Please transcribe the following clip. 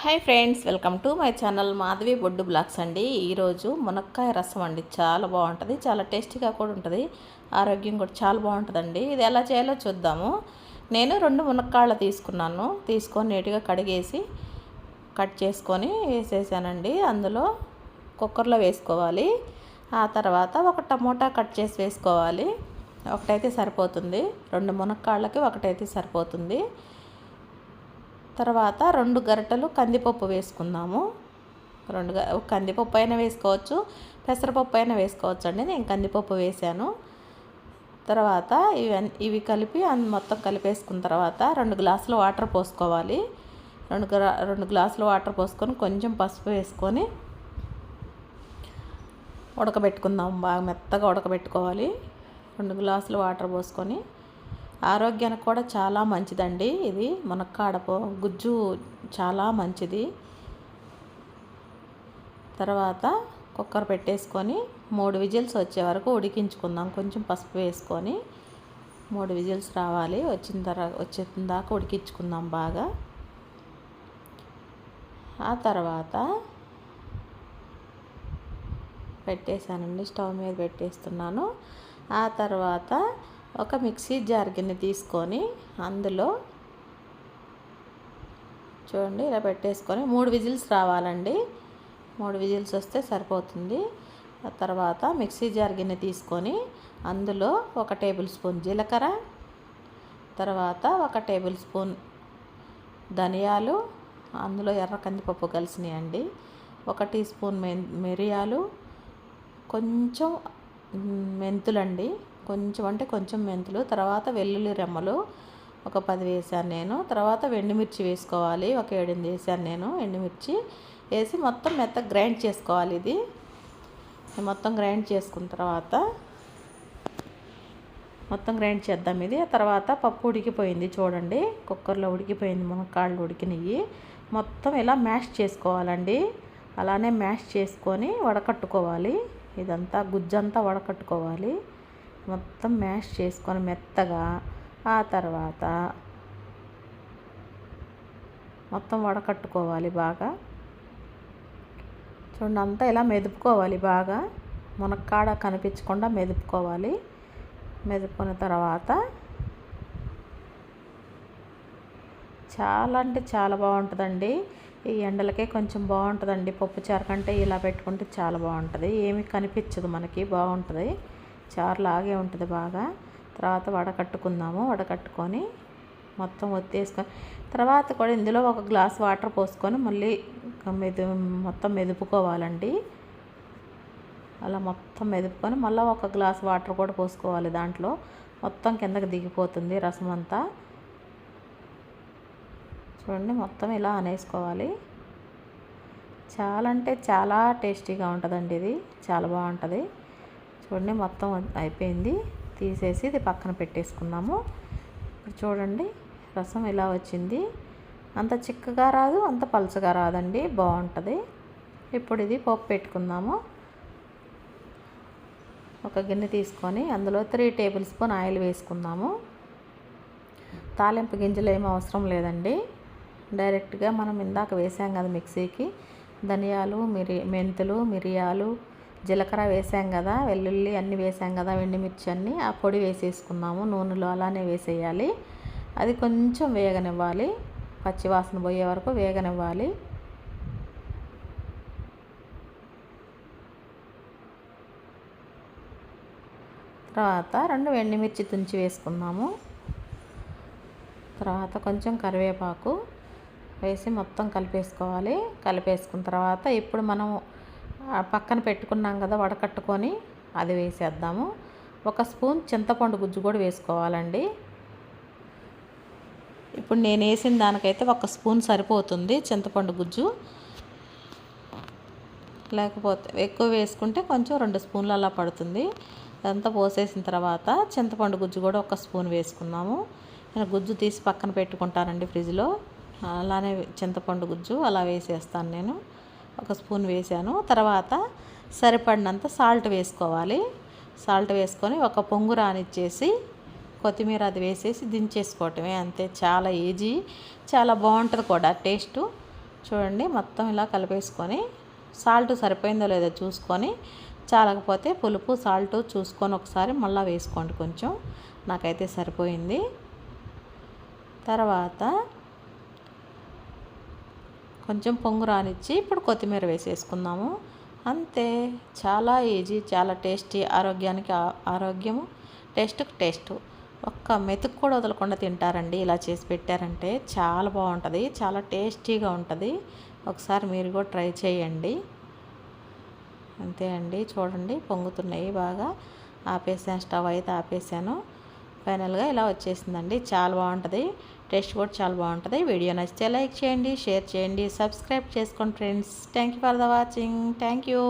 Hi friends welcome to my channel Madhavi Boddu vlogs అండి. ఈరోజు మునక్కాయ రసం అండి. చాలా బాగుంటుంది చాలా టేస్టీగా కూడా ఉంటుంది. ఆరోగ్యం కూడా చాలా బాగుంటుందండి. ఇది ఎలా చేయాలో చూద్దాము. నేను రెండు మునక్కాళ్ళు తీసుకున్నాను. తీసుకొని నీట్గా కడిగేసి కట్ చేసుకొని వేసేసానండి. అందులో కుక్కర్లో వేసుకోవాలి. ఆ తర్వాత ఒక టమోటా కట్ చేసి వేసుకోవాలి. ఒకటైతే సరిపోతుంది. రెండు మునక్కాళ్ళకి ఒకటైతే సరిపోతుంది. తర్వాత రెండు గరిటెలు కందిపప్పు వేసుకుందాము. రెండు కందిపప్పు అయినా వేసుకోవచ్చు పెసరపప్పు అయినా వేసుకోవచ్చు అండి. నేను కందిపప్పు వేసాను. తర్వాత ఇవి ఇవి కలిపి అన్- మొత్తం కలిపేసుకున్న తర్వాత రెండు గ్లాసులు వాటర్ పోసుకోవాలి. రెండు గ్లా రెండు గ్లాసులు వాటర్ పోసుకొని కొంచెం పసుపు వేసుకొని ఉడకబెట్టుకుందాం. బాగా మెత్తగా ఉడకబెట్టుకోవాలి. రెండు గ్లాసులు వాటర్ పోసుకొని ఆరోగ్యానికి కూడా చాలా మంచిదండి ఇది. మునక్కాడ గుజ్జు చాలా మంచిది. తర్వాత కుక్కర్ పెట్టేసుకొని మూడు విజిల్స్ వచ్చే వరకు ఉడికించుకుందాం. కొంచెం పసుపు వేసుకొని మూడు విజిల్స్ రావాలి. వచ్చిన తర్వాత వచ్చిన దాకా ఉడికించుకుందాం బాగా. ఆ తర్వాత పెట్టేశానండి. స్టవ్ మీద పెట్టేస్తున్నాను. ఆ తర్వాత ఒక మిక్సీ జార్ గిన్నె తీసుకొని అందులో చూడండి ఇలా పెట్టేసుకొని మూడు విజిల్స్ రావాలండి. మూడు విజిల్స్ వస్తే సరిపోతుంది. ఆ తర్వాత మిక్సీ జార్ గిన్నె తీసుకొని అందులో ఒక టేబుల్ స్పూన్ జీలకర్ర తర్వాత ఒక టేబుల్ స్పూన్ ధనియాలు అందులో ఎర్ర కందిపప్పు కలిసినాయండి. ఒక టీ స్పూన్ మె మిరియాలు కొంచెం మెంతులండి. కొంచెం అంటే కొంచెం మెంతులు తర్వాత వెల్లుల్లి రెమ్మలు ఒక పది వేసాను నేను. తర్వాత ఎండుమిర్చి వేసుకోవాలి ఒక ఏడెనిమిది వేసాను నేను ఎండుమిర్చి వేసి మొత్తం మెత్త గ్రైండ్ చేసుకోవాలి ఇది. మొత్తం గ్రైండ్ చేసుకున్న తర్వాత మొత్తం గ్రైండ్ చేద్దాం ఇది. ఆ తర్వాత పప్పు ఉడికిపోయింది చూడండి. కుక్కర్లో ఉడికిపోయింది మునక్కాళ్ళు ఉడికినవి మొత్తం ఇలా మ్యాష్ చేసుకోవాలండి. అలానే మ్యాష్ చేసుకొని వడకట్టుకోవాలి. ఇదంతా గుజ్జంతా వడకట్టుకోవాలి. మొత్తం మ్యాష్ చేసుకొని మెత్తగా ఆ తర్వాత మొత్తం వడకట్టుకోవాలి బాగా. చూడండి అంతా ఇలా మెదుపుకోవాలి బాగా. మునక్కాడ కనిపించకుండా మెదుపుకోవాలి. మెదుపుకున్న తర్వాత చాలా అంటే చాలా బాగుంటుందండి. ఈ ఎండలకే కొంచెం బాగుంటుందండి. పప్పు చారు కంటే ఇలా పెట్టుకుంటే చాలా బాగుంటుంది. ఏమి కనిపించదు మనకి బాగుంటుంది. చారు లాగే ఉంటుంది బాగా. తర్వాత వడకట్టుకుందాము వడకట్టుకొని మొత్తం ఒత్తేసుకొని తర్వాత కూడా ఇందులో ఒక గ్లాస్ వాటర్ పోసుకొని మళ్ళీ మెదు మొత్తం మెదుపుకోవాలండి. అలా మొత్తం మెదుపుకొని మళ్ళీ ఒక గ్లాస్ వాటర్ కూడా పోసుకోవాలి దాంట్లో. మొత్తం కిందకి దిగిపోతుంది రసం అంతా. చూడండి మొత్తం ఇలా అనేసుకోవాలి. చాలా అంటే చాలా టేస్టీగా ఉంటుందండి ఇది. చాలా బాగుంటుంది. చూడండి మొత్తం అయిపోయింది. తీసేసి ఇది పక్కన పెట్టేసుకున్నాము. ఇప్పుడు చూడండి రసం ఇలా వచ్చింది. అంత చిక్కగా రాదు అంత పలుచగా రాదండి. బాగుంటుంది. ఇప్పుడు ఇది పప్పు పెట్టుకుందాము. ఒక గిన్నె తీసుకొని అందులో త్రీ టేబుల్ స్పూన్ ఆయిల్ వేసుకుందాము. తాలింపు గింజలు ఏమి అవసరం లేదండి. డైరెక్ట్గా మనం ఇందాక వేసాం కదా మిక్సీకి. ధనియాలు మిరి మెంతులు మిరియాలు జీలకర్ర వేసాం కదా వెల్లుల్లి అన్నీ వేసాం కదా ఎండుమిర్చి అన్నీ ఆ పొడి వేసేసుకున్నాము నూనెలో అలానే వేసేయాలి. అది కొంచెం వేగనివ్వాలి పచ్చివాసన పోయే వరకు వేగనివ్వాలి. తర్వాత రెండు ఎండుమిర్చి తుంచి వేసుకున్నాము. తర్వాత కొంచెం కరివేపాకు వేసి మొత్తం కలిపేసుకోవాలి. కలిపేసుకున్న తర్వాత ఇప్పుడు మనం పక్కన పెట్టుకున్నాం కదా వడకట్టుకొని అది వేసేద్దాము. ఒక స్పూన్ చింతపండు గుజ్జు కూడా వేసుకోవాలండి. ఇప్పుడు నేను వేసిన దానికైతే ఒక స్పూన్ సరిపోతుంది చింతపండు గుజ్జు. లేకపోతే ఎక్కువ వేసుకుంటే కొంచెం రెండు స్పూన్లు అలా పడుతుంది. అదంతా పోసేసిన తర్వాత చింతపండు గుజ్జు కూడా ఒక స్పూన్ వేసుకున్నాము నేను గుజ్జు తీసి పక్కన పెట్టుకుంటానండి ఫ్రిడ్జ్లో. అలానే చింతపండు గుజ్జు అలా వేసేస్తాను నేను. ఒక స్పూన్ వేసాను. తర్వాత సరిపడినంత సాల్ట్ వేసుకోవాలి. సాల్ట్ వేసుకొని ఒక పొంగు రానిచ్చేసి కొత్తిమీర అది వేసేసి దించేసుకోవటమే. అంతే చాలా ఈజీ చాలా బాగుంటుంది కూడా టేస్టు చూడండి మొత్తం ఇలా కలిపేసుకొని సాల్ట్ సరిపోయిందో లేదో చూసుకొని చాలకపోతే పులుపు సాల్ట్ చూసుకొని ఒకసారి మళ్ళీ వేసుకోండి కొంచెం. నాకైతే సరిపోయింది. తర్వాత కొంచెం పొంగు రానిచ్చి ఇప్పుడు కొత్తిమీర వేసేసుకుందాము. అంతే. చాలా ఈజీ చాలా టేస్టీ ఆరోగ్యానికి ఆరోగ్యము టేస్ట్కి టేస్ట్. ఒక్క మెతుకు కూడా వదలకుండా తింటారండి. ఇలా చేసి పెట్టారంటే చాలా బాగుంటుంది. చాలా టేస్టీగా ఉంటుంది. ఒకసారి మీరు కూడా ట్రై చేయండి. అంతే అండి. చూడండి పొంగుతున్నాయి బాగా. ఆపేసాను స్టవ్ అయితే ఆపేసాను. ఫైనల్గా ఇలా వచ్చేసిందండి. చాలా బాగుంటుంది. టేస్ట్ కూడా చాలా బాగుంటుంది. వీడియో నచ్చితే లైక్ చేయండి షేర్ చేయండి సబ్స్క్రైబ్ చేసుకోండి friends. Thank you for the watching. Thank you